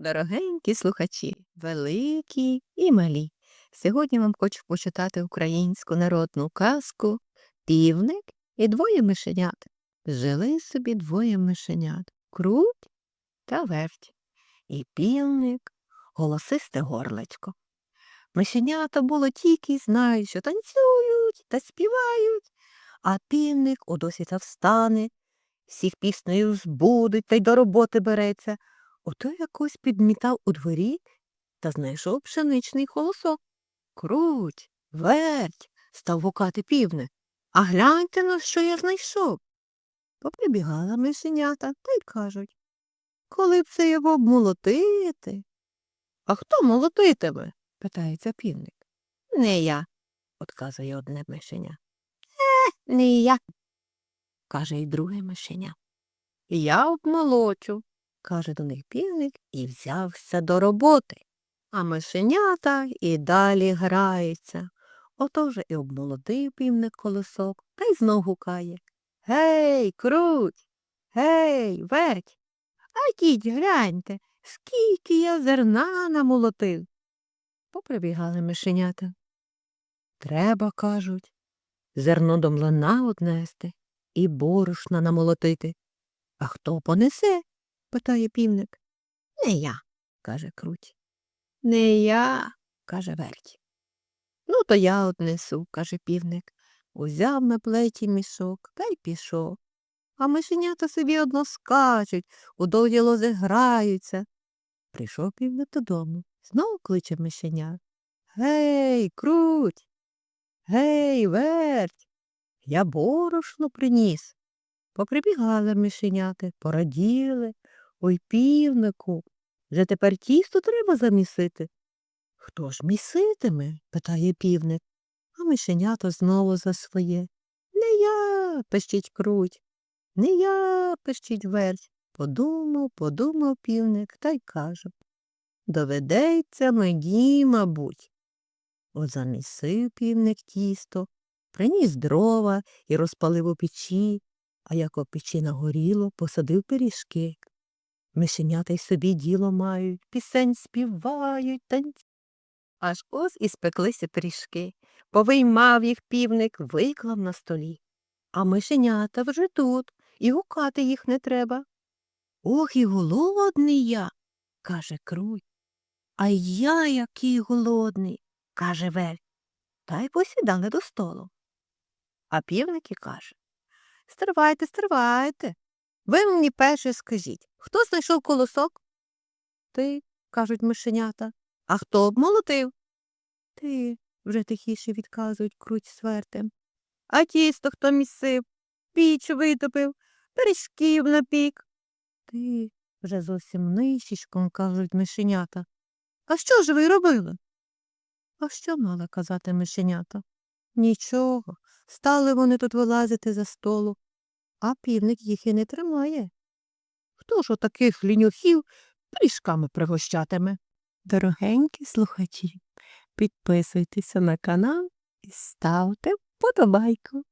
Дорогенькі слухачі, великі і малі. Сьогодні вам хочу почитати українську народну казку Півник і двоє мишенят. Жили собі двоє мишенят круть та верть. І півник голосисте горлечко. Мишенята було тільки знають, що танцюють та співають, а півник удосі встане, всіх піснею збудить та й до роботи береться. Ото якось підмітав у дворі та знайшов пшеничний колосок. Круть, верть, став гукати півне. А гляньте на що я знайшов. Поприбігала мишенята та й кажуть Коли б це його обмолотити? А хто молотитиме? питається півник. Не я, отказує одне мишеня. Е, не я, каже й друге мишеня. Я обмолочу, каже до них півник і взявся до роботи. А мишенята і далі граються. Ото вже і обмолодив півник колосок та й знов гукає. Гей, круть, гей, веть. А діть, гляньте, скільки я зерна намолотив. Поприбігали мишенята. Треба, кажуть, зерно до млина однести і борошна намолотити. А хто понесе? Питає півник. Не я, каже круть. Не я, каже верть. Ну, то я однесу, каже півник. Узяв на плечі мішок та й пішов. А мишенята собі одно скачуть, у довгі лози граються. Прийшов півник додому, знов кличе мишеня. Гей, круть. Гей, верть. Я борошно приніс. Поприбігали мишеняти, пораділи. Ой, півнику, вже тепер тісто треба замісити. Хто ж міситиме? питає півник. А мишенята знову за своє. Не я, пищить круть. Не я, пищить верть. Подумав, подумав півник та й каже. Доведеться мені, мабуть. От замісив півник тісто, приніс дрова і розпалив у печі, а як у печі нагоріло, посадив пиріжки. Мишенята й собі діло мають, пісень співають, танцюють. Аж ось і спеклися пиріжки. Повиймав їх півник, виклав на столі. А мишенята вже тут, і гукати їх не треба. Ох, і голодний я, каже круть. А я який голодний, каже вель. Та й посідали до столу. А півник і каже Стривайте, стривайте. Ви мені перше скажіть, хто знайшов колосок? Ти, кажуть мишенята. А хто обмолотив? Ти, вже тихіше відказують круть свертем. А тісто хто місив, піч витопив, пиріжків напік. Ти, вже зовсім нищечком, кажуть мишенята. А що ж ви робили? А що мала казати мишенята? Нічого. Стали вони тут вилазити за столу, а півник їх і не тримає. Хто ж отаких лінюхів пиріжками пригощатиме? Дорогенькі слухачі, підписуйтеся на канал і ставте вподобайку.